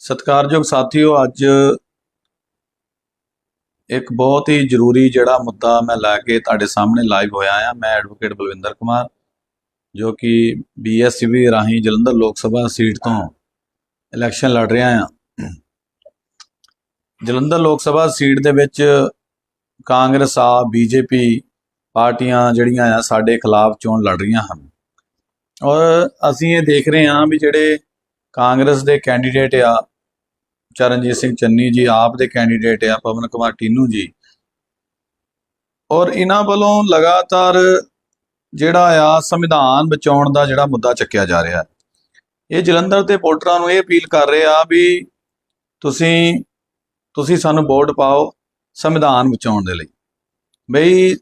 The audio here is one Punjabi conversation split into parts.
ਸਤਿਕਾਰਯੋਗ ਸਾਥੀਓ, ਅੱਜ ਇੱਕ ਬਹੁਤ ਹੀ ਜ਼ਰੂਰੀ ਜਿਹੜਾ ਮੁੱਦਾ ਮੈਂ ਲੈ ਕੇ ਤੁਹਾਡੇ ਸਾਹਮਣੇ ਲਾਈਵ ਹੋਇਆ ਆ, ਮੈਂ ਐਡਵੋਕੇਟ ਬਲਵਿੰਦਰ ਕੁਮਾਰ, ਜੋ ਕਿ ਬੀਐਸਸੀਬੀ ਰਾਹੀਂ ਜਲੰਧਰ ਲੋਕ ਸਭਾ ਸੀਟ ਤੋਂ ਇਲੈਕਸ਼ਨ ਲੜ ਰਿਹਾ ਆ। ਜਲੰਧਰ ਲੋਕ ਸਭਾ ਸੀਟ ਦੇ ਵਿੱਚ ਕਾਂਗਰਸ ਆ ਬੀਜੇਪੀ ਪਾਰਟੀਆਂ ਜਿਹੜੀਆਂ ਆ, ਸਾਡੇ ਖਿਲਾਫ ਚੋਣ ਲੜ ਰਹੀਆਂ ਹਨ। ਔਰ ਅਸੀਂ ਇਹ ਦੇਖ ਰਹੇ ਹਾਂ ਵੀ ਜਿਹੜੇ ਕਾਂਗਰਸ ਦੇ ਕੈਂਡੀਡੇਟ ਆ ਚਰਨਜੀਤ ਸਿੰਘ ਚੰਨੀ ਜੀ ਆਪ ਦੇ ਕੈਂਡੀਡੇਟ ਆ, ਪਵਨ ਕੁਮਾਰ ਟੀਨੂ ਜੀ। ਔਰ ਇਹਨਾਂ ਵੱਲੋਂ ਲਗਾਤਾਰ ਜਿਹੜਾ ਆ, ਸੰਵਿਧਾਨ ਬਚਾਉਣ ਦਾ ਜਿਹੜਾ ਮੁੱਦਾ ਚੱਕਿਆ ਜਾ ਰਿਹਾ। ਇਹ ਜਲੰਧਰ ਦੇ ਵੋਟਰਾਂ ਨੂੰ ਇਹ ਅਪੀਲ ਕਰ ਰਹੇ ਆ ਵੀ ਤੁਸੀਂ ਤੁਸੀਂ ਸਾਨੂੰ ਵੋਟ ਪਾਓ ਸੰਵਿਧਾਨ ਬਚਾਉਣ ਦੇ ਲਈ। ਬਈ,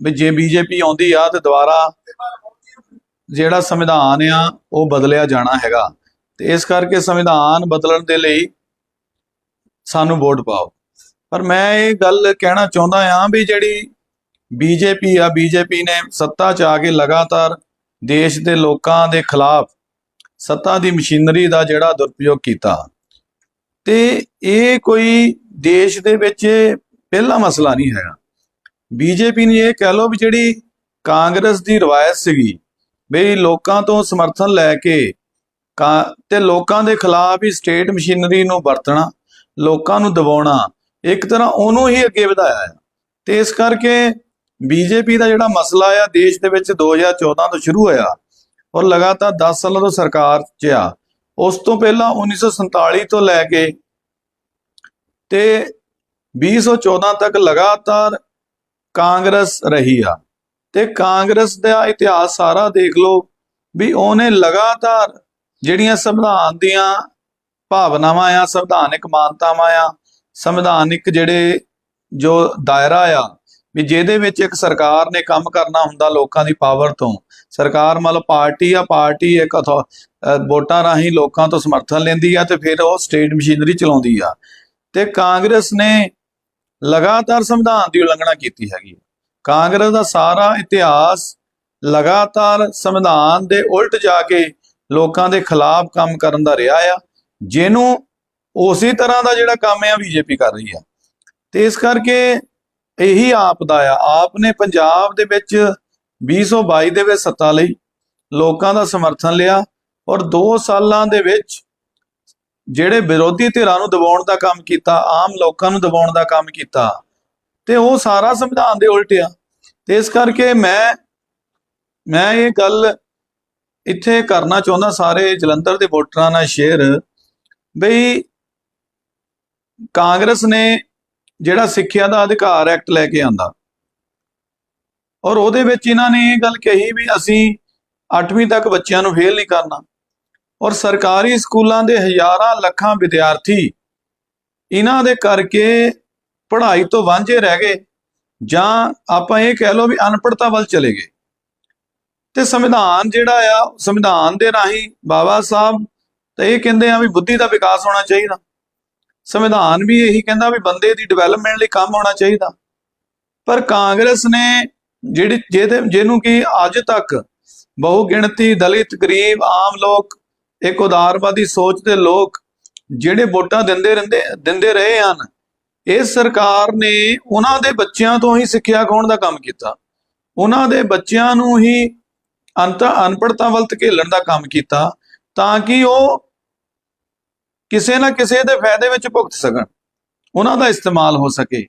ਵੀ ਜੇ ਬੀਜੇਪੀ ਆਉਂਦੀ ਆ ਤੇ ਦੁਬਾਰਾ ਜਿਹੜਾ ਸੰਵਿਧਾਨ ਆ, ਉਹ ਬਦਲਿਆ ਜਾਣਾ ਹੈਗਾ। ਤੇ ਇਸ ਕਰਕੇ ਸੰਵਿਧਾਨ ਬਦਲਣ ਦੇ ਲਈ ਸਾਨੂੰ ਵੋਟ ਪਾਓ। ਪਰ ਮੈਂ ਇਹ ਗੱਲ ਕਹਿਣਾ ਚਾਹੁੰਦਾ ਆ ਵੀ ਜਿਹੜੀ ਬੀਜੇਪੀ ਆ, ਬੀਜੇਪੀ ਨੇ ਸੱਤਾ 'ਚ ਆ ਕੇ ਲਗਾਤਾਰ ਦੇਸ਼ ਦੇ ਲੋਕਾਂ ਦੇ ਖਿਲਾਫ ਸੱਤਾ ਦੀ ਮਸ਼ੀਨਰੀ ਦਾ ਜਿਹੜਾ ਦੁਰਪਯੋਗ ਕੀਤਾ। ਤੇ ਇਹ ਕੋਈ ਦੇਸ਼ ਦੇ ਵਿੱਚ ਪਹਿਲਾ ਮਸਲਾ ਨਹੀਂ ਹੈਗਾ। ਬੀਜੇਪੀ ਨੇ ਇਹ ਕਹਿ ਲਓ ਵੀ ਜਿਹੜੀ ਕਾਂਗਰਸ ਦੀ ਰਵਾਇਤ ਸੀਗੀ, ਵੀ ਲੋਕਾਂ ਤੋਂ ਸਮਰਥਨ ਲੈ ਕੇ ਤੇ ਲੋਕਾਂ ਦੇ ਖਿਲਾਫ ਹੀ ਸਟੇਟ ਮਸ਼ੀਨਰੀ ਨੂੰ ਵਰਤਣਾ, ਲੋਕਾਂ ਨੂੰ ਦਬਾਉਣਾ, ਇੱਕ ਤਰ੍ਹਾਂ ਉਹਨੂੰ ਹੀ ਅੱਗੇ ਵਧਾਇਆ ਹੈ। ਤੇ ਇਸ ਕਰਕੇ ਬੀਜੇਪੀ ਦਾ ਜਿਹੜਾ ਮਸਲਾ ਆ, ਦੇਸ਼ ਦੇ ਵਿੱਚ 2014 ਤੋਂ ਸ਼ੁਰੂ ਹੋਇਆ ਔਰ ਲਗਾਤਾਰ 10 ਸਾਲਾਂ ਤੋਂ ਸਰਕਾਰ 'ਚ ਆ, ਉਸ ਤੋਂ ਪਹਿਲਾਂ 1947 ਤੋਂ ਲੈ ਕੇ ਤੇ 2014 ਤੱਕ ਲਗਾਤਾਰ ਕਾਂਗਰਸ ਰਹੀ ਆ। ਤੇ ਕਾਂਗਰਸ ਦਾ ਇਤਿਹਾਸ ਸਾਰਾ ਦੇਖ ਲਓ ਵੀ ਉਹਨੇ ਲਗਾਤਾਰ ਜਿਹੜੀਆਂ ਸੰਵਿਧਾਨ ਦੀਆਂ ਭਾਵਨਾਵਾਂ ਆ, ਸੰਵਿਧਾਨਿਕ ਮਾਨਤਾਵਾਂ ਆ, ਸੰਵਿਧਾਨਿਕ ਜਿਹੜੇ ਜੋ ਦਾਇਰਾ ਆ, ਵੀ ਜਿਹਦੇ ਵਿੱਚ ਇੱਕ ਸਰਕਾਰ ਨੇ ਕੰਮ ਕਰਨਾ ਹੁੰਦਾ ਲੋਕਾਂ ਦੀ ਪਾਵਰ ਤੋਂ। ਸਰਕਾਰ ਮਤਲਬ ਪਾਰਟੀ ਆ, ਪਾਰਟੀ ਇੱਕ ਅਥੋ- ਵੋਟਾਂ ਰਾਹੀਂ ਲੋਕਾਂ ਤੋਂ ਸਮਰਥਨ ਲੈਂਦੀ ਆ ਤੇ ਫਿਰ ਉਹ ਸਟੇਟ ਮਸ਼ੀਨਰੀ ਚਲਾਉਂਦੀ ਆ। ਤੇ ਕਾਂਗਰਸ ਨੇ ਲਗਾਤਾਰ ਸੰਵਿਧਾਨ ਦੀ ਉਲੰਘਣਾ ਕੀਤੀ ਹੈਗੀ ਕਾਂਗਰਸ ਦਾ ਸਾਰਾ ਇਤਿਹਾਸ ਲਗਾਤਾਰ ਸੰਵਿਧਾਨ ਦੇ ਉਲਟ ਜਾ ਕੇ ਲੋਕਾਂ ਦੇ ਖਿਲਾਫ ਕੰਮ ਕਰਨ ਦਾ ਰਿਹਾ ਆ, ਜਿਹਨੂੰ ਉਸੇ ਤਰ੍ਹਾਂ ਦਾ ਜਿਹੜਾ ਕੰਮ ਆ ਬੀਜੇਪੀ ਕਰ ਰਹੀ ਆ। ਤੇ ਇਸ ਕਰਕੇ ਇਹੀ ਆਪ ਦਾ ਆ। ਆਪ ਨੇ ਪੰਜਾਬ ਦੇ ਵਿੱਚ 2022 ਦੇ ਵਿੱਚ ਸੱਤਾ ਲਈ, ਲੋਕਾਂ ਦਾ ਸਮਰਥਨ ਲਿਆ ਔਰ 2 ਸਾਲਾਂ ਦੇ ਵਿੱਚ ਜਿਹੜੇ ਵਿਰੋਧੀ ਧਿਰਾਂ ਨੂੰ ਦਬਾਉਣ ਦਾ ਕੰਮ ਕੀਤਾ, ਆਮ ਲੋਕਾਂ ਨੂੰ ਦਬਾਉਣ ਦਾ ਕੰਮ ਕੀਤਾ, ਤੇ ਉਹ ਸਾਰਾ ਸੰਵਿਧਾਨ ਦੇ ਉਲਟ ਆ। ਤੇ ਇਸ ਕਰਕੇ ਮੈਂ ਮੈਂ ਇਹ ਗੱਲ ਇੱਥੇ ਕਰਨਾ ਚਾਹੁੰਦਾ ਸਾਰੇ ਜਲੰਧਰ ਦੇ ਵੋਟਰਾਂ ਨਾਲ ਸ਼ੇਅਰ ਬਈ ਕਾਂਗਰਸ ਨੇ ਜਿਹੜਾ ਸਿੱਖਿਆ ਦਾ ਅਧਿਕਾਰ ਐਕਟ ਲੈ ਕੇ ਆਂਦਾ ਔਰ ਉਹਦੇ ਵਿੱਚ ਇਹਨਾਂ ਨੇ ਇਹ ਗੱਲ ਕਹੀ ਵੀ ਅਸੀਂ 8ਵੀਂ ਤੱਕ ਬੱਚਿਆਂ ਨੂੰ ਫੇਲ ਨਹੀਂ ਕਰਨਾ ਔਰ ਸਰਕਾਰੀ ਸਕੂਲਾਂ ਦੇ ਹਜ਼ਾਰਾਂ ਲੱਖਾਂ ਵਿਦਿਆਰਥੀ ਇਹਨਾਂ ਦੇ ਕਰਕੇ ਪੜ੍ਹਾਈ ਤੋਂ ਵਾਂਝੇ ਰਹਿ ਗਏ ਜਾਂ ਆਪਾਂ ਇਹ ਕਹਿ ਲਓ ਵੀ ਅਨਪੜ੍ਹਤਾ ਵੱਲ ਚਲੇ ਗਏ। ਤੇ ਸੰਵਿਧਾਨ ਜਿਹੜਾ ਆ, ਸੰਵਿਧਾਨ ਦੇ ਰਾਹੀਂ ਬਾਬਾ ਸਾਹਿਬ ਤੇ ਇਹ ਕਹਿੰਦੇ ਆ ਵੀ ਬੁੱਧੀ ਦਾ ਵਿਕਾਸ ਹੋਣਾ ਚਾਹੀਦਾ। ਸੰਵਿਧਾਨ ਵੀ ਇਹੀ ਕਹਿੰਦਾ ਵੀ ਬੰਦੇ ਦੀ ਡਿਵੈਲਪਮੈਂਟ ਲਈ ਕੰਮ ਹੋਣਾ ਚਾਹੀਦਾ। ਪਰ ਕਾਂਗਰਸ ਨੇ ਜਿਹੜੀ, ਜਿਹਦੇ, ਜਿਹਨੂੰ ਕਿ ਅੱਜ ਤੱਕ ਬਹੁ ਗਿਣਤੀ ਦਲਿਤ, ਗਰੀਬ, ਆਮ ਲੋਕ, ਇੱਕ ਉਦਾਰਵਾਦੀ ਸੋਚ ਦੇ ਲੋਕ ਜਿਹੜੇ ਵੋਟਾਂ ਦਿੰਦੇ ਰਹਿੰਦੇ, ਦਿੰਦੇ ਰਹੇ ਹਨ ਇਸ ਸਰਕਾਰ ਨੇ ਉਹਨਾਂ ਦੇ ਬੱਚਿਆਂ ਤੋਂ ਹੀ ਸਿੱਖਿਆ ਖੋਣ ਦਾ ਕੰਮ ਕੀਤਾ? ਉਹਨਾਂ ਦੇ ਬੱਚਿਆਂ ਨੂੰ ਹੀ ਅੰਤ ਅਨਪੜਤਾ ਵੱਲ ਧਕੇਲਣ ਦਾ ਕੰਮ ਕੀਤਾ, ਤਾਂ ਕਿ ਉਹ ਕਿਸੇ ਨਾ ਕਿਸੇ ਦੇ ਫਾਇਦੇ ਵਿੱਚ ਭੁਗਤ ਸਕਣ, ਉਹਨਾਂ ਦਾ ਇਸਤੇਮਾਲ ਹੋ ਸਕੇ।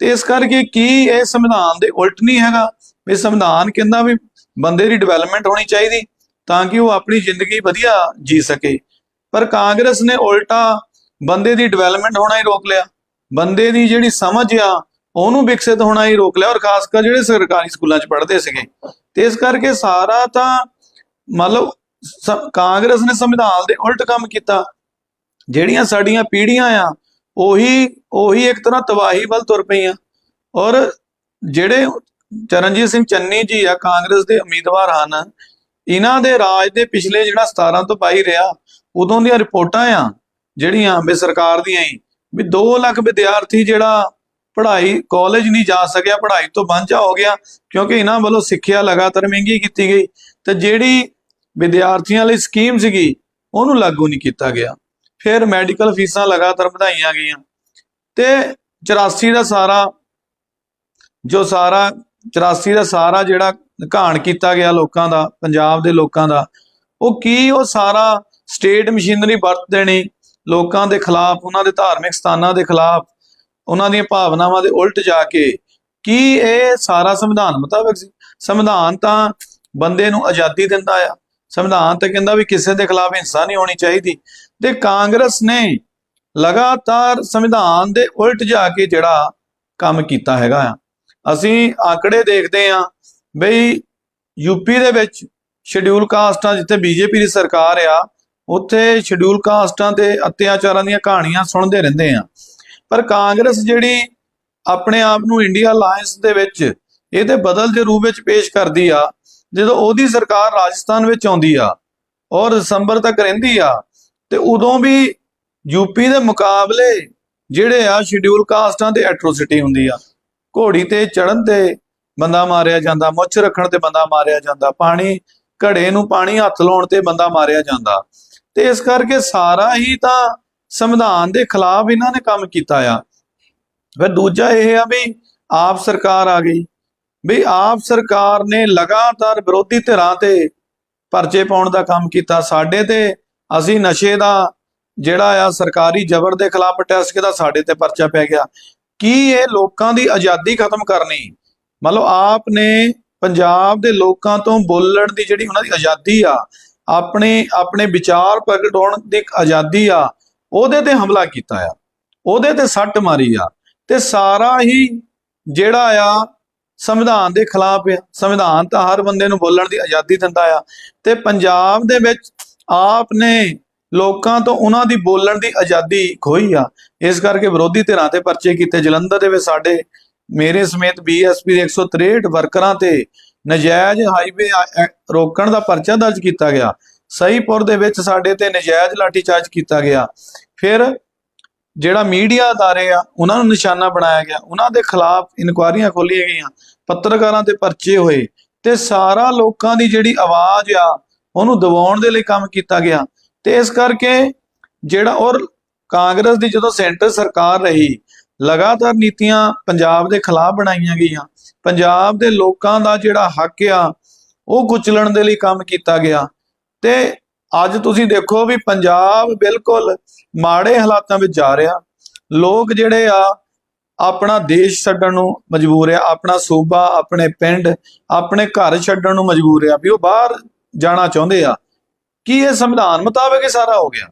ਤੇ ਇਸ ਕਰਕੇ ਕੀ ਇਹ ਸੰਵਿਧਾਨ ਦੇ ਉਲਟ ਨਹੀਂ ਹੈਗਾ? ਵੀ ਸੰਵਿਧਾਨ ਕਹਿੰਦਾ ਵੀ ਬੰਦੇ ਦੀ ਡਿਵੈਲਪਮੈਂਟ ਹੋਣੀ ਚਾਹੀਦੀ, ਤਾਂ ਕਿ ਉਹ ਆਪਣੀ ਜ਼ਿੰਦਗੀ ਵਧੀਆ ਜੀ ਸਕੇ। ਪਰ ਕਾਂਗਰਸ ਨੇ ਉਲਟਾ ਬੰਦੇ ਦੀ ਡਿਵੈਲਪਮੈਂਟ ਹੋਣਾ ਹੀ ਰੋਕ ਲਿਆ। ਬੰਦੇ ਦੀ ਜਿਹੜੀ ਸਮਝ ਆ ਉਹਨੂੰ ਵਿਕਸਿਤ ਹੋਣਾ ਹੀ ਰੋਕ ਲਿਆ ਔਰ ਖਾਸ ਕਰ ਜਿਹੜੇ ਸਰਕਾਰੀ ਸਕੂਲਾਂ 'ਚ ਪੜ੍ਹਦੇ ਸੀਗੇ। ਤੇ ਇਸ ਕਰਕੇ ਸਾਰਾ ਤਾਂ ਮਤਲਬ ਕਾਂਗਰਸ ਨੇ ਸੰਵਿਧਾਨ ਦੇ ਉਲਟ ਕੰਮ ਕੀਤਾ। ਜਿਹੜੀਆਂ ਸਾਡੀਆਂ ਪੀੜ੍ਹੀਆਂ ਆ, ਉਹੀ ਉਹੀ ਇੱਕ ਤਰ੍ਹਾਂ ਤਬਾਹੀ ਵੱਲ ਤੁਰ ਪਈਆਂ। ਔਰ ਜਿਹੜੇ ਚਰਨਜੀਤ ਸਿੰਘ ਚੰਨੀ ਜੀ ਆ, ਕਾਂਗਰਸ ਦੇ ਉਮੀਦਵਾਰ ਹਨ, ਇਹਨਾਂ ਦੇ ਰਾਜ ਦੇ ਪਿਛਲੇ ਜਿਹੜਾ 17 ਤੋਂ 22 ਰਿਹਾ, ਉਦੋਂ ਦੀਆਂ ਰਿਪੋਰਟਾਂ ਆ, ਜਿਹੜੀਆਂ ਵੀ ਸਰਕਾਰ ਦੀਆਂ ਹੀ ਵੀ 2 ਲੱਖ ਵਿਦਿਆਰਥੀ ਜਿਹੜਾ ਪੜ੍ਹਾਈ ਕਾਲਜ ਨਹੀਂ ਜਾ ਸਕਿਆ, ਪੜ੍ਹਾਈ ਤੋਂ ਵਾਂਝਾ ਹੋ ਗਿਆ, ਕਿਉਂਕਿ ਇਹਨਾਂ ਵੱਲੋਂ ਸਿੱਖਿਆ ਲਗਾਤਾਰ ਮਹਿੰਗੀ ਕੀਤੀ ਗਈ। ਤੇ ਜਿਹੜੀ ਵਿਦਿਆਰਥੀਆਂ ਲਈ ਸਕੀਮ ਸੀਗੀ, ਉਹਨੂੰ ਲਾਗੂ ਨਹੀਂ ਕੀਤਾ ਗਿਆ। ਫਿਰ ਮੈਡੀਕਲ ਫੀਸਾਂ ਲਗਾਤਾਰ ਵਧਾਈਆਂ ਗਈਆਂ। ਤੇ 84 ਦਾ ਸਾਰਾ, ਜੋ ਸਾਰਾ 84 ਦਾ ਸਾਰਾ ਜਿਹੜਾ ਘਾਣ ਕੀਤਾ ਗਿਆ ਲੋਕਾਂ ਦਾ, ਪੰਜਾਬ ਦੇ ਲੋਕਾਂ ਦਾ, ਉਹ ਕੀ ਉਹ ਸਾਰਾ ਸਟੇਟ ਮਸ਼ੀਨਰੀ ਵਰਤ ਦੇਣੀ ਲੋਕਾਂ ਦੇ ਖਿਲਾਫ, ਉਹਨਾਂ ਦੇ ਧਾਰਮਿਕ ਸਥਾਨਾਂ ਦੇ ਖਿਲਾਫ ਉਹਨਾਂ ਦੀਆਂ ਭਾਵਨਾਵਾਂ ਦੇ ਉਲਟ ਜਾ ਕੇ ਕੀ ਇਹ ਸਾਰਾ ਸੰਵਿਧਾਨ ਮੁਤਾਬਕ ਸੀ? ਸੰਵਿਧਾਨ ਤਾਂ ਬੰਦੇ ਨੂੰ ਆਜ਼ਾਦੀ ਦਿੰਦਾ ਆ। ਸੰਵਿਧਾਨ ਤਾਂ ਕਹਿੰਦਾ ਵੀ ਕਿਸੇ ਦੇ ਖਿਲਾਫ ਹਿੰਸਾ ਨਹੀਂ ਹੋਣੀ ਚਾਹੀਦੀ। ਤੇ ਕਾਂਗਰਸ ਨੇ ਲਗਾਤਾਰ ਸੰਵਿਧਾਨ ਦੇ ਉਲਟ ਜਾ ਕੇ ਜਿਹੜਾ ਕੰਮ ਕੀਤਾ ਹੈਗਾ ਆ। ਅਸੀਂ ਆંકੜੇ ਦੇਖਦੇ ਆ ਬਈ ਯੂਪੀ ਦੇ ਵਿੱਚ ਸ਼ਡਿਊਲ ਕਾਸਟਾਂ ਜਿੱਥੇ ਬੀਜੇਪੀ ਦੀ ਸਰਕਾਰ ਆ, ਉੱਥੇ ਸ਼ਡਿਊਲ ਕਾਸਟਾਂ ਤੇ ਅਤਿਆਚਾਰਾਂ ਦੀਆਂ ਕਹਾਣੀਆਂ ਸੁਣਦੇ ਰਹਿੰਦੇ ਆ। ਪਰ ਕਾਂਗਰਸ ਜਿਹੜੀ ਆਪਣੇ ਆਪ ਨੂੰ ਇੰਡੀਆ ਅਲਾਈਅੰਸ ਦੇ ਵਿੱਚ ਇਹਦੇ ਬਦਲ ਦੇ ਰੂਪ ਵਿੱਚ ਪੇਸ਼ ਕਰਦੀ ਆ, ਜਦੋਂ ਉਹਦੀ ਸਰਕਾਰ ਰਾਜਸਥਾਨ ਵਿੱਚ ਆਉਂਦੀ ਆ ਔਰ ਦਸੰਬਰ ਤੱਕ ਰਹਿੰਦੀ ਆ, ਤੇ ਉਦੋਂ ਵੀ ਯੂਪੀ ਦੇ ਮੁਕਾਬਲੇ ਜਿਹੜੇ ਆ ਸ਼ਡਿਊਲ ਕਾਸਟਾਂ ਤੇ ਐਟਰੋਸਿਟੀ ਹੁੰਦੀ ਆ। ਘੋੜੀ ਤੇ ਚੜਨ ਤੇ ਬੰਦਾ ਮਾਰਿਆ ਜਾਂਦਾ, ਮੁੱਛ ਰੱਖਣ ਤੇ ਬੰਦਾ ਮਾਰਿਆ ਜਾਂਦਾ, ਪਾਣੀ, ਘੜੇ ਨੂੰ ਪਾਣੀ ਹੱਥ ਲਾਉਣ ਤੇ ਬੰਦਾ ਮਾਰਿਆ ਜਾਂਦਾ। ਤੇ ਇਸ ਕਰਕੇ ਸਾਰਾ ਹੀ ਤਾਂ ਸੰਵਿਧਾਨ ਦੇ ਖਿਲਾਫ ਇਹਨਾਂ ਨੇ ਕੰਮ ਕੀਤਾ ਆ। ਫਿਰ ਦੂਜਾ ਇਹ ਆ ਵੀ ਆਪ ਸਰਕਾਰ ਆ ਗਈ। ਵੀ ਆਪ ਸਰਕਾਰ ਨੇ ਲਗਾਤਾਰ ਵਿਰੋਧੀ ਧਿਰਾਂ ਤੇ ਪਰਚੇ ਪਾਉਣ ਦਾ ਕੰਮ ਕੀਤਾ। ਸਾਡੇ ਤੇ ਅਸੀਂ ਨਸ਼ੇ ਦਾ ਜਿਹੜਾ ਆ ਸਰਕਾਰੀ ਜ਼ਬਰ ਦੇ ਖਿਲਾਫ ਪ੍ਰੋਟੈਸਟ ਕੀਤਾ, ਸਾਡੇ ਤੇ ਪਰਚਾ ਪੈ ਗਿਆ। ਕੀ ਇਹ ਲੋਕਾਂ ਦੀ ਆਜ਼ਾਦੀ ਖਤਮ ਕਰਨੀ? ਮਤਲਬ ਆਪ ਨੇ ਪੰਜਾਬ ਦੇ ਲੋਕਾਂ ਤੋਂ ਬੋਲਣ ਦੀ ਜਿਹੜੀ ਉਹਨਾਂ ਦੀ ਆਜ਼ਾਦੀ ਆ, ਆਪਣੇ ਆਪਣੇ ਵਿਚਾਰ ਪ੍ਰਗਟਾਉਣ ਦੀ ਆਜ਼ਾਦੀ ਆ ਉਹਦੇ ਤੇ ਹਮਲਾ ਕੀਤਾ ਆ। ਉਹਦੇ ਤੇ ਸੱਟ ਮਾਰੀ ਆ। ਤੇ ਸਾਰਾ ਹੀ ਜਿਹੜਾ ਆ, ਸੰਵਿਧਾਨ ਦੇ ਖਿਲਾਫ ਆ। ਸੰਵਿਧਾਨ ਤਾਂ ਹਰ ਬੰਦੇ ਨੂੰ ਬੋਲਣ ਦੀ ਆਜ਼ਾਦੀ ਦਿੰਦਾ ਆ। ਤੇ ਪੰਜਾਬ ਦੇ ਵਿੱਚ ਆਪ ਨੇ ਲੋਕਾਂ ਤੋਂ ਉਹਨਾਂ ਦੀ ਬੋਲਣ ਦੀ ਆਜ਼ਾਦੀ ਖੋਈ ਆ। ਇਸ ਕਰਕੇ ਵਿਰੋਧੀ ਧਿਰਾਂ ਤੇ ਪਰਚੇ ਕੀਤੇ। ਜਲੰਧਰ ਦੇ ਵਿੱਚ ਸਾਡੇ ਮੇਰੇ ਸਮੇਤ ਬੀਐਸਪੀ ਦੇ 163 ਵਰਕਰਾਂ ਤੇ ਨਜਾਇਜ਼ ਹਾਈਵੇ ਰੋਕਣ ਦਾ ਪਰਚਾ ਦਰਜ ਕੀਤਾ ਗਿਆ। ਸਹੀਪੁਰ ਦੇ ਵਿੱਚ ਸਾਡੇ ਤੇ ਨਜਾਇਜ਼ ਲਾਠੀਚਾਰਜ ਕੀਤਾ ਗਿਆ। ਫਿਰ ਜਿਹੜਾ ਮੀਡੀਆ ਅਦਾਰੇ ਆ, ਉਹਨਾਂ ਨੂੰ ਨਿਸ਼ਾਨਾ ਬਣਾਇਆ ਗਿਆ। ਉਹਨਾਂ ਦੇ ਖਿਲਾਫ ਇਨਕੁਆਰੀਆਂ ਖੋਲੀਆਂ ਗਈਆਂ, ਪੱਤਰਕਾਰਾਂ ਤੇ ਪਰਚੇ ਹੋਏ ਤੇ ਸਾਰਾ ਲੋਕਾਂ ਦੀ ਜਿਹੜੀ ਆਵਾਜ਼ ਆ, ਉਹਨੂੰ ਦਬਾਉਣ ਦੇ ਲਈ ਕੰਮ ਕੀਤਾ ਗਿਆ। ਤੇ ਇਸ ਕਰਕੇ ਜਿਹੜਾ ਔਰ ਕਾਂਗਰਸ ਦੀ ਜਦੋਂ ਸੈਂਟਰ ਸਰਕਾਰ ਰਹੀ, ਲਗਾਤਾਰ ਨੀਤੀਆਂ ਪੰਜਾਬ ਦੇ ਖਿਲਾਫ ਬਣਾਈਆਂ ਗਈਆਂ। ਪੰਜਾਬ ਦੇ ਲੋਕਾਂ ਦਾ ਜਿਹੜਾ ਹੱਕ ਆ, ਉਹ ਕੁਚਲਣ ਦੇ ਲਈ ਕੰਮ ਕੀਤਾ ਗਿਆ। ਤੇ ਅੱਜ ਤੁਸੀਂ ਦੇਖੋ ਵੀ ਪੰਜਾਬ ਬਿਲਕੁਲ ਮਾੜੇ ਹਾਲਾਤਾਂ ਵਿੱਚ ਜਾ ਰਿਹਾ। ਲੋਕ ਜਿਹੜੇ ਆ, ਆਪਣਾ ਦੇਸ਼ ਛੱਡਣ ਨੂੰ ਮਜਬੂਰ ਆ, ਆਪਣਾ ਸੂਬਾ, ਆਪਣੇ ਪਿੰਡ, ਆਪਣੇ ਘਰ ਛੱਡਣ ਨੂੰ ਮਜਬੂਰ ਆ ਵੀ ਉਹ ਬਾਹਰ ਜਾਣਾ ਚਾਹੁੰਦੇ ਆ। ਕੀ ਇਹ ਸੰਵਿਧਾਨ ਮੁਤਾਬਕ ਇਹ ਸਾਰਾ ਹੋ ਗਿਆ?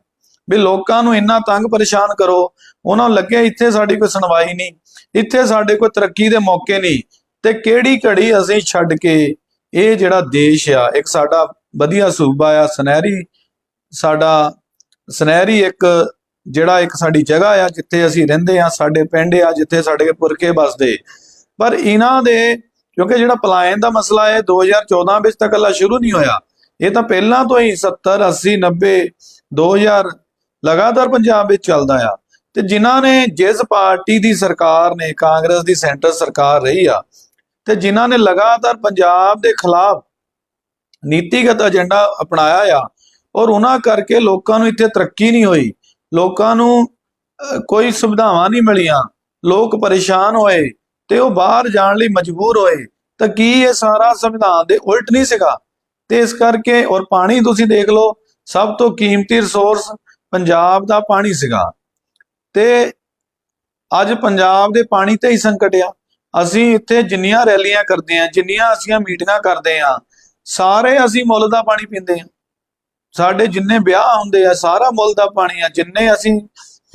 ਵੀ ਲੋਕਾਂ ਨੂੰ ਇੰਨਾ ਤੰਗ ਪਰੇਸ਼ਾਨ ਕਰੋ, ਉਹਨਾਂ ਨੂੰ ਲੱਗਿਆ ਇੱਥੇ ਸਾਡੀ ਕੋਈ ਸੁਣਵਾਈ ਨਹੀਂ, ਇੱਥੇ ਸਾਡੇ ਕੋਈ ਤਰੱਕੀ ਦੇ ਮੌਕੇ ਨਹੀਂ, ਤੇ ਕਿਹੜੀ ਘੜੀ ਅਸੀਂ ਛੱਡ ਕੇ ਇਹ ਜਿਹੜਾ ਦੇਸ਼ ਆ, ਇੱਕ ਸਾਡਾ ਵਧੀਆ ਸੂਬਾ ਆ, ਸੁਨਹਿਰੀ, ਸਾਡਾ ਸੁਨਹਿਰੀ ਇੱਕ ਜਿਹੜਾ ਇੱਕ ਸਾਡੀ ਜਗ੍ਹਾ ਆ, ਜਿੱਥੇ ਅਸੀਂ ਰਹਿੰਦੇ ਆ, ਸਾਡੇ ਪਿੰਡ ਆ, ਜਿੱਥੇ ਸਾਡੇ ਪੁਰਖੇ ਬਸਦੇ ਪਰ ਇਹਨਾਂ ਦੇ, ਕਿਉਂਕਿ ਜਿਹੜਾ ਪਲਾਇਨ ਦਾ ਮਸਲਾ ਹੈ 2014 ਵਿੱਚ ਤਾਂ ਕੱਲਾ ਸ਼ੁਰੂ ਨਹੀਂ ਹੋਇਆ। ਇਹ ਤਾਂ ਪਹਿਲਾਂ ਤੋਂ ਹੀ 70 80 90 2000 ਲਗਾਤਾਰ ਪੰਜਾਬ ਵਿੱਚ ਚੱਲਦਾ ਆ। ਤੇ ਜਿਨ੍ਹਾਂ ਨੇ ਜਿਸ ਪਾਰਟੀ ਦੀ ਸਰਕਾਰ ਨੇ, ਕਾਂਗਰਸ ਦੀ ਸੈਂਟਰ ਸਰਕਾਰ ਰਹੀ ਆ, ਤੇ ਜਿਨ੍ਹਾਂ ਨੇ ਲਗਾਤਾਰ ਪੰਜਾਬ ਦੇ ਖਿਲਾਫ ਨੀਤੀਗਤ ਏਜੰਡਾ ਅਪਣਾਇਆ ਆ ਔਰ ਉਹਨਾਂ ਕਰਕੇ ਲੋਕਾਂ ਨੂੰ ਇੱਥੇ ਤਰੱਕੀ ਨਹੀਂ ਹੋਈ। ਲੋਕਾਂ ਨੂੰ ਕੋਈ ਸੁਵਿਧਾਵਾਂ ਨਹੀਂ ਮਿਲੀਆਂ। ਲੋਕ ਪਰੇਸ਼ਾਨ ਹੋਏ ਤੇ ਉਹ ਬਾਹਰ ਜਾਣ ਲਈ ਮਜਬੂਰ ਹੋਏ। ਤਾਂ ਕੀ ਇਹ ਸਾਰਾ ਸੰਵਿਧਾਨ ਦੇ ਉਲਟ ਨਹੀਂ ਸੀਗਾ? ਤੇ ਇਸ ਕਰਕੇ, ਔਰ ਪਾਣੀ ਤੁਸੀਂ ਦੇਖ ਲਓ, ਸਭ ਤੋਂ ਕੀਮਤੀ ਰਿਸੋਰਸ ਪੰਜਾਬ ਦਾ ਪਾਣੀ ਸੀਗਾ। ਤੇ ਅੱਜ ਪੰਜਾਬ ਦੇ ਪਾਣੀ ਤੇ ਹੀ ਸੰਕਟ ਆ। ਅਸੀਂ ਇੱਥੇ ਜਿੰਨੀਆਂ ਰੈਲੀਆਂ ਕਰਦੇ ਆ ਜਿੰਨੀਆਂ ਅਸੀਂ ਮੀਟਿੰਗਾਂ ਕਰਦੇ ਆ ਸਾਰੇ ਅਸੀਂ ਮੁੱਲ ਦਾ ਪਾਣੀ ਪੀਂਦੇ ਆ ਸਾਡੇ ਜਿੰਨੇ ਵਿਆਹ ਹੁੰਦੇ ਆ, ਸਾਰਾ ਮੁੱਲ ਦਾ ਪਾਣੀ ਆ। ਜਿੰਨੇ ਅਸੀਂ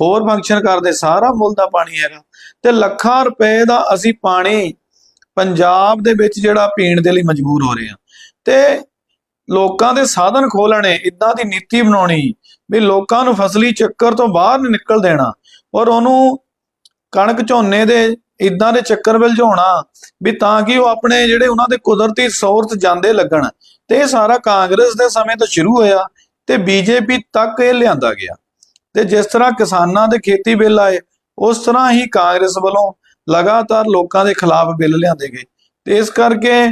ਹੋਰ ਫੰਕਸ਼ਨ ਕਰਦੇ, ਸਾਰਾ ਮੁੱਲ ਦਾ ਪਾਣੀ ਹੈਗਾ। ਤੇ ਲੱਖਾਂ ਰੁਪਏ ਦਾ ਅਸੀਂ ਪਾਣੀ ਪੰਜਾਬ ਦੇ ਵਿੱਚ ਜਿਹੜਾ ਪੀਣ ਦੇ ਲਈ ਮਜਬੂਰ ਹੋ ਰਹੇ ਆ ਤੇ ਲੋਕਾਂ ਦੇ ਸਾਧਨ ਖੋਲਣੇ ਇਦਾਂ ਦੀ ਨੀਤੀ ਬਣਾਉਣੀ, ਵੀ ਲੋਕਾਂ ਨੂੰ ਫਸਲੀ ਚੱਕਰ ਤੋਂ ਬਾਹਰ ਨਿਕਲ ਦੇਣਾ ਔਰ ਉਹਨੂੰ ਕਣਕ ਝੋਨੇ ਦੇ ਇਦਾਂ ਦੇ ਚੱਕਰ ਵਿੱਚ ਵੀ ਤਾਂ ਕਿ ਉਹ ਆਪਣੇ ਜਿਹੜੇ ਉਹਨਾਂ ਦੇ ਕੁਦਰਤੀ ਸੋਰਸ ਜਾਂਦੇ ਲੱਗਣ। ਤੇ ਇਹ ਸਾਰਾ ਕਾਂਗਰਸ ਦੇ ਸਮੇਂ ਤੋਂ ਸ਼ੁਰੂ ਹੋਇਆ ਤੇ ਬੀਜੇਪੀ ਤੱਕ ਇਹ ਲਿਆਂਦਾ ਗਿਆ। ਤੇ ਜਿਸ ਤਰ੍ਹਾਂ ਕਿਸਾਨਾਂ ਦੇ ਖੇਤੀ ਬਿੱਲ ਆਏ, ਉਸ ਤਰ੍ਹਾਂ ਹੀ ਕਾਂਗਰਸ ਵੱਲੋਂ ਲਗਾਤਾਰ ਲੋਕਾਂ ਦੇ ਖਿਲਾਫ ਬਿੱਲ ਲਿਆਂਦੇ ਗਏ। ਤੇ ਇਸ ਕਰਕੇ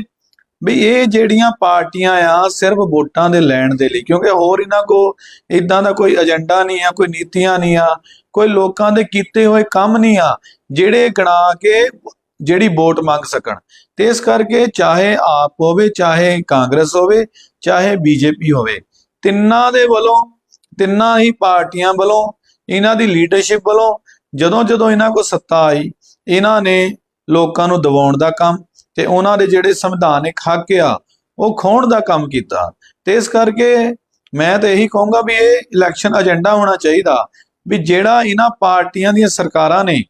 ਵੀ ਇਹ ਜਿਹੜੀਆਂ ਪਾਰਟੀਆਂ ਆ ਸਿਰਫ ਵੋਟਾਂ ਦੇ ਲੈਣ ਦੇ ਲਈ, ਕਿਉਂਕਿ ਹੋਰ ਇਹਨਾਂ ਕੋ ਇਦਾਂ ਦਾ ਕੋਈ ਏਜੰਡਾ ਨਹੀਂ ਆ, ਕੋਈ ਨੀਤੀਆਂ ਨਹੀਂ ਆ, ਕੋਈ ਲੋਕਾਂ ਦੇ ਕੀਤੇ ਹੋਏ ਕੰਮ ਨਹੀਂ ਆ, ਜਿਹੜੇ ਗਣਾ ਕੇ ਜਿਹੜੀ ਵੋਟ ਮੰਗ ਸਕਣ। ਤੇ ਇਸ ਕਰਕੇ ਚਾਹੇ ਆਪ ਹੋਵੇ, ਚਾਹੇ ਕਾਂਗਰਸ ਹੋਵੇ, ਚਾਹੇ ਬੀਜੇਪੀ ਹੋਵੇ, ਤਿੰਨਾਂ ਦੇ ਵੱਲੋਂ, ਤਿੰਨਾਂ ਹੀ ਪਾਰਟੀਆਂ ਵੱਲੋਂ, ਇਹਨਾਂ ਦੀ ਲੀਡਰਸ਼ਿਪ ਵੱਲੋਂ ਜਦੋਂ ਜਦੋਂ ਇਹਨਾਂ ਕੋ ਸੱਤਾ ਆਈ, ਇਹਨਾਂ ਨੇ ਲੋਕਾਂ ਨੂੰ ਦਬਾਉਣ ਦਾ ਕੰਮ ਤੇ ਉਹਨਾਂ ਦੇ ਜਿਹੜੇ ਸੰਵਿਧਾਨਿਕ ਹੱਕ ਆ, ਉਹ ਖੋਣ ਦਾ ਕੰਮ ਕੀਤਾ। ਤੇ ਇਸ ਕਰਕੇ ਮੈਂ ਤਾਂ ਇਹੀ ਕਹੂੰਗਾ ਵੀ ਇਹ ਇਲੈਕਸ਼ਨ ਏਜੰਡਾ ਹੋਣਾ ਚਾਹੀਦਾ ਵੀ ਜਿਹੜਾ ਇਹਨਾਂ ਪਾਰਟੀਆਂ ਦੀਆਂ ਸਰਕਾਰਾਂ ਨੇ,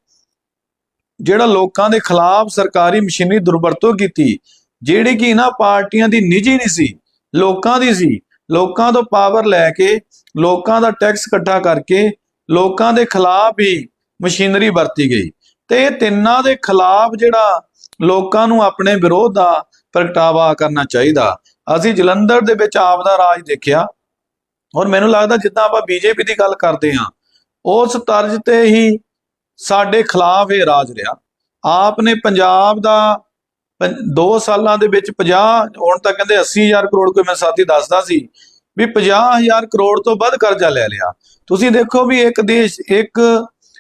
ਜਿਹੜਾ ਲੋਕਾਂ ਦੇ ਖਿਲਾਫ ਸਰਕਾਰੀ ਮਸ਼ੀਨਰੀ ਦੁਰਵਰਤੋਂ ਕੀਤੀ, ਜਿਹੜੀ ਕਿ ਇਹਨਾਂ ਪਾਰਟੀਆਂ ਦੀ ਨਿੱਜੀ ਨਹੀਂ ਸੀ, ਲੋਕਾਂ ਦੀ ਸੀ, ਲੋਕਾਂ ਤੋਂ ਪਾਵਰ ਲੈ ਕੇ, ਲੋਕਾਂ ਦਾ ਟੈਕਸ ਇਕੱਠਾ ਕਰਕੇ, ਲੋਕਾਂ ਦੇ ਖਿਲਾਫ ਹੀ ਮਸ਼ੀਨਰੀ ਵਰਤੀ ਗਈ। ਤੇ ਇਹ ਤਿੰਨਾਂ ਦੇ ਖਿਲਾਫ ਜਿਹੜਾ ਲੋਕਾਂ ਨੂੰ ਆਪਣੇ ਵਿਰੋਧ ਦਾ ਪ੍ਰਗਟਾਵਾ ਕਰਨਾ ਚਾਹੀਦਾ। ਅਸੀਂ ਜਲੰਧਰ ਦੇ ਵਿੱਚ ਆਪ ਦਾ ਰਾਜ ਦੇਖਿਆ। ਔਰ ਮੈਨੂੰ ਲੱਗਦਾ ਜਿੱਦਾਂ ਆਪਾਂ ਬੀਜੇਪੀ ਦੀ ਗੱਲ ਕਰਦੇ ਹਾਂ, ਉਸ ਤਰਜ਼ ਤੇ ਹੀ ਸਾਡੇ ਖਿਲਾਫ ਇਹ ਰਾਜ ਰਿਹਾ। ਆਪ ਨੇ ਪੰਜਾਬ ਦਾ 2 ਸਾਲਾਂ ਦੇ ਵਿੱਚ 50 ਹੁਣ ਤਾਂ ਕਹਿੰਦੇ 80000 ਕਰੋੜ ਕੋਈ ਮੈਂ ਸਾਥੀ ਦੱਸਦਾ ਸੀ, ਵੀ 50000 ਕਰੋੜ ਤੋਂ ਵੱਧ ਕਰਜ਼ਾ ਲੈ ਲਿਆ। ਤੁਸੀਂ ਦੇਖੋ ਵੀ ਇੱਕ ਦੇਸ਼, ਇੱਕ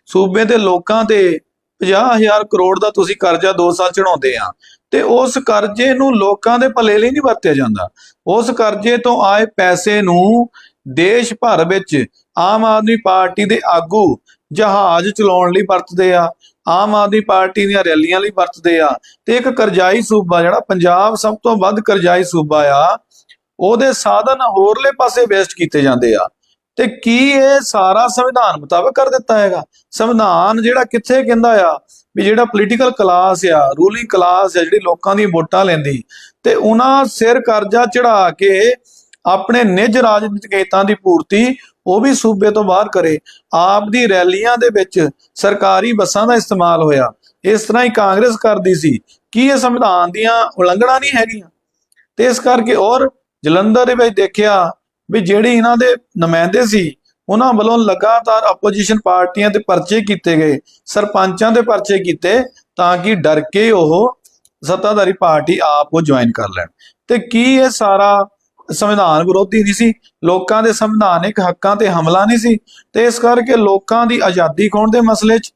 ਸੂਬੇ ਦੇ ਲੋਕਾਂ ਤੇ 50000 ਕਰੋੜ ਦਾ ਤੁਸੀਂ ਕਰਜ਼ਾ 2 ਸਾਲ ਚੜਾਉਂਦੇ ਆ। ਤੇ ਉਸ ਕਰਜ਼ੇ ਨੂੰ ਲੋਕਾਂ ਦੇ ਭਲੇ ਲਈ ਨਹੀਂ ਵਰਤਿਆ ਜਾਂਦਾ। ਉਸ ਕਰਜ਼ੇ ਤੋਂ ਆਏ ਪੈਸੇ ਨੂੰ ਦੇਸ਼ ਭਰ ਵਿੱਚ ਆਮ ਆਦਮੀ ਪਾਰਟੀ ਦੇ ਆਗੂ ਜਹਾਜ਼ ਚਲਾਉਣ ਲਈ ਵਰਤਦੇ ਆ। ਆਮ ਆਦਮੀ ਪਾਰਟੀ ਦੀਆਂ ਰੈਲੀਆਂ ਲਈ ਵਰਤਦੇ ਆ। ਤੇ ਇੱਕ ਕਰਜ਼ਾਈ ਸੂਬਾ ਜਿਹੜਾ ਪੰਜਾਬ ਸਭ ਤੋਂ ਵੱਧ ਕਰਜ਼ਾਈ ਸੂਬਾ ਆ, ਉਹਦੇ ਸਾਧਨ ਹੋਰਲੇ ਪਾਸੇ ਵੇਸਟ ਕੀਤੇ ਜਾਂਦੇ ਆ। ਤੇ ਕੀ ਇਹ ਸਾਰਾ ਸੰਵਿਧਾਨ ਮੁਤਾਬਕ ਕਰ ਦਿੱਤਾ ਹੈਗਾ? ਸੰਵਿਧਾਨ ਜਿਹੜਾ ਕਿੱਥੇ ਕਹਿੰਦਾ ਆ ਵੀ ਜਿਹੜਾ ਪੋਲੀਟੀਕਲ ਕਲਾਸ ਆ ਰੂਲਿੰਗ ਕਲਾਸ ਆ, ਜਿਹੜੀ ਲੋਕਾਂ ਦੀ ਵੋਟਾਂ ਲੈਂਦੀ, ਤੇ ਉਹਨਾਂ ਸਿਰ ਕਰਜ਼ਾ ਚੜਾ ਕੇ ਆਪਣੇ ਨਿੱਜ ਰਾਜਨੀਤਿਕ ਹਿੱਤਾਂ ਦੀ ਪੂਰਤੀ ਉਹ ਵੀ ਸੂਬੇ ਤੋਂ ਬਾਹਰ ਕਰੇ। ਆਪ ਦੀ ਰੈਲੀਆਂ ਦੇ ਵਿੱਚ ਸਰਕਾਰੀ ਬੱਸਾਂ ਦਾ ਇਸਤੇਮਾਲ ਹੋਇਆ। ਇਸ ਤਰ੍ਹਾਂ ਹੀ ਕਾਂਗਰਸ ਕਰਦੀ ਸੀ। ਕੀ ਇਹ ਸੰਵਿਧਾਨ ਦੀਆਂ ਉਲੰਘਣਾ ਨਹੀਂ ਹੈਗੀਆਂ? ਤੇ ਇਸ ਕਰਕੇ ਔਰ ਜਲੰਧਰ ਦੇ ਵਿੱਚ ਦੇਖਿਆ ਵੀ ਜਿਹੜੇ ਇਹਨਾਂ ਦੇ ਨੁਮਾਇੰਦੇ ਸੀ, ਉਹਨਾਂ ਵੱਲੋਂ ਲਗਾਤਾਰ ਆਪੋਜੀਸ਼ਨ ਪਾਰਟੀਆਂ ਤੇ ਪਰਚੇ ਕੀਤੇ ਗਏ, ਸਰਪੰਚਾਂ ਦੇ ਪਰਚੇ ਕੀਤੇ ਤਾਂ ਕਿ ਡਰ ਕੇ ਉਹ ਸੱਤਾਧਾਰੀ ਪਾਰਟੀ ਆਪ ਉਹ ਜੁਆਇਨ ਕਰ ਲੈਣ। ਤੇ ਕੀ ਇਹ ਸਾਰਾ ਸੰਵਿਧਾਨ ਵਿਰੋਧੀ ਨਹੀਂ ਸੀ? ਲੋਕਾਂ ਦੇ ਸੰਵਿਧਾਨਿਕ ਹੱਕਾਂ ਤੇ ਹਮਲਾ ਨਹੀਂ ਸੀ? ਤੇ ਇਸ ਕਰਕੇ ਲੋਕਾਂ ਦੀ ਆਜ਼ਾਦੀ ਖੋਣ ਦੇ ਮਸਲੇ 'ਚ?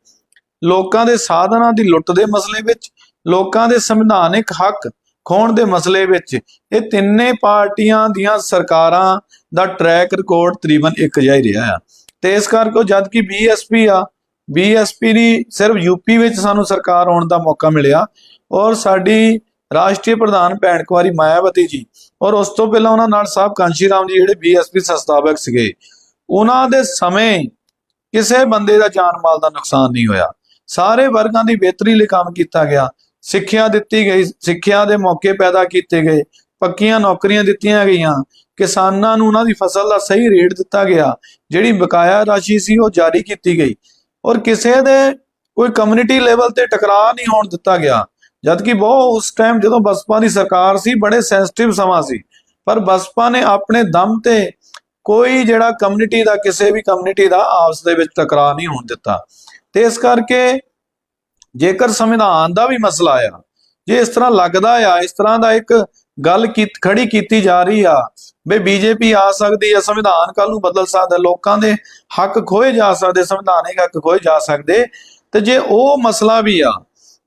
ਲੋਕਾਂ ਦੇ ਸਾਧਨਾਂ ਦੀ ਲੁੱਟ ਦੇ ਮਸਲੇ ਵਿੱਚ? ਲੋਕਾਂ ਦੇ ਸੰਵਿਧਾਨਿਕ ਹੱਕ ਖੋਣ ਦੇ ਮਸਲੇ ਵਿੱਚ ਇਹ ਤਿੰਨੇ ਪਾਰਟੀਆਂ ਦੀਆਂ ਸਰਕਾਰਾਂ ਦਾ ਟਰੈਕ ਰਿਕਾਰਡ ਤਕਰੀਬਨ ਇੱਕ ਜਿਹਾ ਹੀ ਰਿਹਾ ਆ। ਤੇ ਇਸ ਕਰਕੇ ਜਦ ਕਿ ਬੀਐਸਪੀ ਆ ਬੀਐਸਪੀ ਦੀ ਸਿਰਫ ਯੂਪੀ ਵਿੱਚ ਸਾਨੂੰ ਸਰਕਾਰ ਆਉਣ ਦਾ ਮੌਕਾ ਮਿਲਿਆ ਔਰ ਸਾਡੀ ਰਾਸ਼ਟਰੀ ਪ੍ਰਧਾਨ ਭੈਣ ਕੁਮਾਰੀ ਮਾਇਆਵਤੀ ਜੀ ਔਰ ਉਸ ਤੋਂ ਪਹਿਲਾਂ ਉਹਨਾਂ ਨਾਲ ਸਾਹਿਬ ਕਾਂਸ਼ੀ ਰਾਮ ਜੀ ਜਿਹੜੇ ਬੀਐਸਪੀ ਸੰਸਥਾਪਕ ਸੀਗੇ, ਉਹਨਾਂ ਦੇ ਸਮੇਂ ਕਿਸੇ ਬੰਦੇ ਦਾ ਜਾਨ ਮਾਲ ਦਾ ਨੁਕਸਾਨ ਨਹੀਂ ਹੋਇਆ। ਸਾਰੇ ਵਰਗਾਂ ਦੀ ਬਿਹਤਰੀ ਲਈ ਕੰਮ ਕੀਤਾ ਗਿਆ। ਸਿੱਖਿਆ ਦਿੱਤੀ ਗਈ, ਸਿੱਖਿਆ ਦੇ ਮੌਕੇ ਪੈਦਾ ਕੀਤੇ ਗਏ, ਪੱਕੀਆਂ ਨੌਕਰੀਆਂ ਦਿੱਤੀਆਂ ਗਈਆਂ, ਕਿਸਾਨਾਂ ਨੂੰ ਉਹਨਾਂ ਦੀ ਫਸਲ ਦਾ ਸਹੀ ਰੇਟ ਦਿੱਤਾ ਗਿਆ, ਜਿਹੜੀ ਬਕਾਇਆ ਰਾਸ਼ੀ ਸੀ ਉਹ ਜਾਰੀ ਕੀਤੀ ਗਈ। ਔਰ ਕਿਸੇ ਦੇ ਕੋਈ ਕਮਿਊਨਿਟੀ ਲੈਵਲ ਤੇ ਟਕਰਾਅ ਨਹੀਂ ਹੋਣ ਦਿੱਤਾ ਗਿਆ, ਜਦਕਿ ਬਹੁਤ ਉਸ ਟਾਈਮ ਜਦੋਂ ਬਸਪਾ ਦੀ ਸਰਕਾਰ ਸੀ, ਬੜੇ ਸੈਂਸਿਟਿਵ ਸਮਾਂ ਸੀ। ਪਰ ਬਸਪਾ ਨੇ ਆਪਣੇ ਦਮ ਤੇ ਕੋਈ ਜਿਹੜਾ ਕਮਿਊਨਿਟੀ ਦਾ, ਕਿਸੇ ਵੀ ਕਮਿਊਨਿਟੀ ਦਾ ਆਪਸ ਦੇ ਵਿੱਚ ਟਕਰਾਅ ਨਹੀਂ ਹੋਣ ਦਿੱਤਾ। ਤੇ ਇਸ ਕਰਕੇ ਜੇਕਰ ਸੰਵਿਧਾਨ ਦਾ ਵੀ ਮਸਲਾ ਆ, ਜੇ ਇਸ ਤਰ੍ਹਾਂ ਲੱਗਦਾ ਆ, ਇਸ ਤਰ੍ਹਾਂ ਦਾ ਇੱਕ ਗੱਲ ਖੜੀ ਕੀਤੀ ਜਾ ਰਹੀ ਆ, ਵੀ ਬੀਜੇਪੀ ਆ ਸਕਦੀ ਆ, ਸੰਵਿਧਾਨ ਕੱਲ ਨੂੰ ਬਦਲ ਸਕਦਾ, ਲੋਕਾਂ ਦੇ ਹੱਕ ਖੋਏ ਜਾ ਸਕਦੇ, ਸੰਵਿਧਾਨਿਕ ਹੱਕ ਖੋਏ ਜਾ ਸਕਦੇ, ਤੇ ਜੇ ਉਹ ਮਸਲਾ ਵੀ ਆ,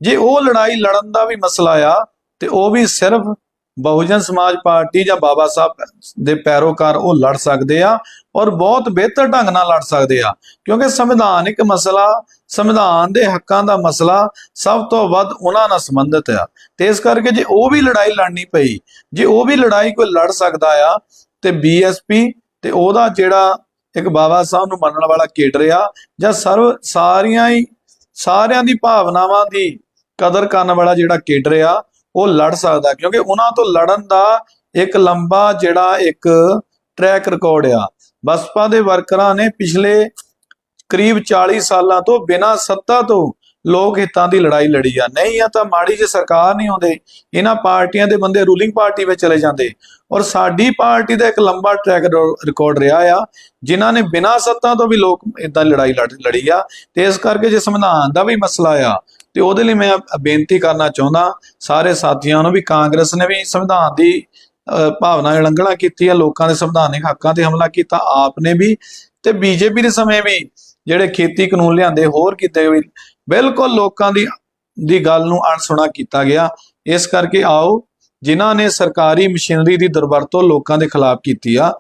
ਜੇ ਉਹ ਲੜਾਈ ਲੜਨ ਦਾ ਵੀ ਮਸਲਾ ਆ, ਤੇ ਉਹ ਵੀ ਸਿਰਫ ਬਹੁਜਨ ਸਮਾਜ ਪਾਰਟੀ ਜਾਂ ਬਾਬਾ ਸਾਹਿਬ ਦੇ ਪੈਰੋਕਾਰ ਉਹ ਲੜ ਸਕਦੇ ਆ ਔਰ ਬਹੁਤ ਬਿਹਤਰ ਢੰਗ ਨਾਲ ਲੜ ਸਕਦੇ ਆ, ਕਿਉਂਕਿ ਸੰਵਿਧਾਨਿਕ ਮਸਲਾ, ਸੰਵਿਧਾਨ ਦੇ ਹੱਕਾਂ ਦਾ ਮਸਲਾ ਸਭ ਤੋਂ ਵੱਧ ਉਹਨਾਂ ਨਾਲ ਸੰਬੰਧਿਤ ਆ। ਤੇ ਇਸ ਕਰਕੇ ਜੇ ਉਹ ਵੀ ਲੜਾਈ ਲੜਨੀ ਪਈ, ਜੇ ਉਹ ਵੀ ਲੜਾਈ ਕੋਈ ਲੜ ਸਕਦਾ ਆ, ਤੇ ਬੀਐਸਪੀ ਤੇ ਉਹਦਾ ਜਿਹੜਾ ਇੱਕ ਬਾਬਾ ਸਾਹਿਬ ਨੂੰ ਮੰਨਣ ਵਾਲਾ ਕੇਡਰ ਆ, ਜਾਂ ਸਰਵ ਸਾਰੀਆਂ ਹੀ, ਸਾਰਿਆਂ ਦੀ ਭਾਵਨਾਵਾਂ ਦੀ ਕਦਰ ਕਰਨ ਵਾਲਾ ਜਿਹੜਾ ਕੇਡਰ ਆ ਉਹ ਲੜ ਸਕਦਾ ਕਿਉਂਕਿ ਉਹਨਾਂ ਤੋਂ ਲੜਨ ਦਾ ਇੱਕ ਲੰਬਾ ਜਿਹੜਾ ਇੱਕ ਟਰੈਕ ਰਿਕਾਰਡ ਆ। ਬਸਪਾ ਦੇ ਵਰਕਰਾਂ ਨੇ ਪਿਛਲੇ ਕਰੀਬ 40 ਸਾਲਾਂ ਤੋਂ ਬਿਨਾਂ ਸੱਤਾ ਤੋਂ ਲੋਕ ਹਿੱਤਾਂ ਦੀ ਲੜਾਈ ਲੜੀ ਆ। ਨਹੀਂ ਆ ਤਾਂ ਮਾੜੀ ਜੇ ਸਰਕਾਰ ਨਹੀਂ ਆਉਂਦੇ। ਇਹਨਾਂ ਪਾਰਟੀਆਂ ਦੇ ਬੰਦੇ ਰੂਲਿੰਗ ਪਾਰਟੀ ਵਿੱਚ ਚਲੇ ਜਾਂਦੇ। ਔਰ ਸਾਡੀ ਪਾਰਟੀ ਦਾ ਇੱਕ ਲੰਬਾ ਟਰੈਕ ਰਿਕਾਰਡ ਰਿਹਾ ਆ, ਜਿਨ੍ਹਾਂ ਨੇ ਬਿਨਾਂ ਸੱਤਾ ਤੋਂ ਵੀ ਲੋਕ ਇਦਾਂ ਲੜਾਈ ਲੜ- ਲੜੀ ਆ। ਤੇ ਇਸ ਕਰਕੇ ਜੇ ਸੰਵਿਧਾਨ ਦਾ ਵੀ ਮਸਲਾ ਆ ਤੇ ਉਹਦੇ ਲਈ ਮੈਂ ਬੇਨਤੀ ਕਰਨਾ ਚਾਹੁੰਦਾ, ਸਾਰੇ ਸਾਥੀਆਂ ਨੂੰ ਵੀ ਕਾਂਗਰਸ ਨੇ ਵੀ ਸੰਵਿਧਾਨ ਦੀ ਭਾਵਨਾ ਉਲੰਘਣਾ ਕੀਤੀ ਹੈ ਲੋਕਾਂ ਦੇ ਸੰਵਿਧਾਨਿਕ ਹੱਕਾਂ ਤੇ ਹਮਲਾ ਕੀਤਾ, ਆਪ ਨੇ ਵੀ ਤੇ ਬੀਜੇਪੀ ਦੇ ਸਮੇਂ ਵੀ ਜਿਹੜੇ ਖੇਤੀ ਕਾਨੂੰਨ ਲਿਆਂਦੇ, ਹੋਰ ਕਿਤੇ ਵੀ, ਬਿਲਕੁਲ ਲੋਕਾਂ ਦੀ ਦੀ ਗੱਲ ਨੂੰ ਅਣਸੁਣਾ ਕੀਤਾ ਗਿਆ। ਇਸ ਕਰਕੇ ਆਓ, ਜਿਨ੍ਹਾਂ ਨੇ ਸਰਕਾਰੀ ਮਸ਼ੀਨਰੀ ਦੀ ਦੁਰਵਰਤੋਂ ਲੋਕਾਂ ਦੇ ਖਿਲਾਫ ਕੀਤੀ ਆ,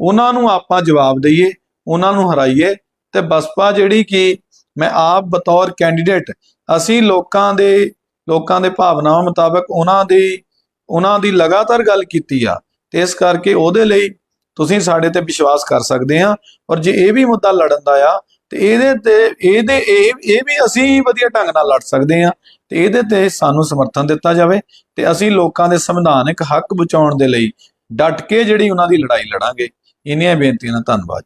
ਉਹਨਾਂ ਨੂੰ ਆਪਾਂ ਜਵਾਬ ਦਈਏ, ਉਹਨਾਂ ਨੂੰ ਹਰਾਈਏ ਤੇ ਬਸਪਾ ਜਿਹੜੀ ਕਿ ਮੈਂ ਆਪ ਬਤੌਰ ਕੈਂਡੀਡੇਟ ਅਸੀਂ ਲੋਕਾਂ ਦੇ ਲੋਕਾਂ ਦੇ ਭਾਵਨਾਵਾਂ ਮੁਤਾਬਕ ਉਹਨਾਂ ਦੀ ਉਹਨਾਂ ਦੀ ਲਗਾਤਾਰ ਗੱਲ ਕੀਤੀ ਆ। ਤੇ ਇਸ ਕਰਕੇ ਉਹਦੇ ਲਈ ਤੁਸੀਂ ਸਾਡੇ ਤੇ ਵਿਸ਼ਵਾਸ ਕਰ ਸਕਦੇ ਆ। ਔਰ ਜੇ ਇਹ ਵੀ ਮੁੱਦਾ ਲੜਨ ਦਾ ਆ, ਤੇ ਇਹਦੇ ਤੇ, ਇਹਦੇ, ਇਹ ਇਹ ਵੀ ਅਸੀਂ ਵਧੀਆ ਢੰਗ ਨਾਲ ਲੜ ਸਕਦੇ ਆ। ਤੇ ਇਹਦੇ ਤੇ ਸਾਨੂੰ ਸਮਰਥਨ ਦਿੱਤਾ ਜਾਵੇ ਤੇ ਅਸੀਂ ਲੋਕਾਂ ਦੇ ਸੰਵਿਧਾਨਿਕ ਹੱਕ ਬਚਾਉਣ ਦੇ ਲਈ ਡਟ ਕੇ ਜਿਹੜੀ ਉਹਨਾਂ ਦੀ ਲੜਾਈ ਲੜਾਂਗੇ। ਇੰਨੀਆਂ ਬੇਨਤੀਆਂ ਨਾਲ ਧੰਨਵਾਦ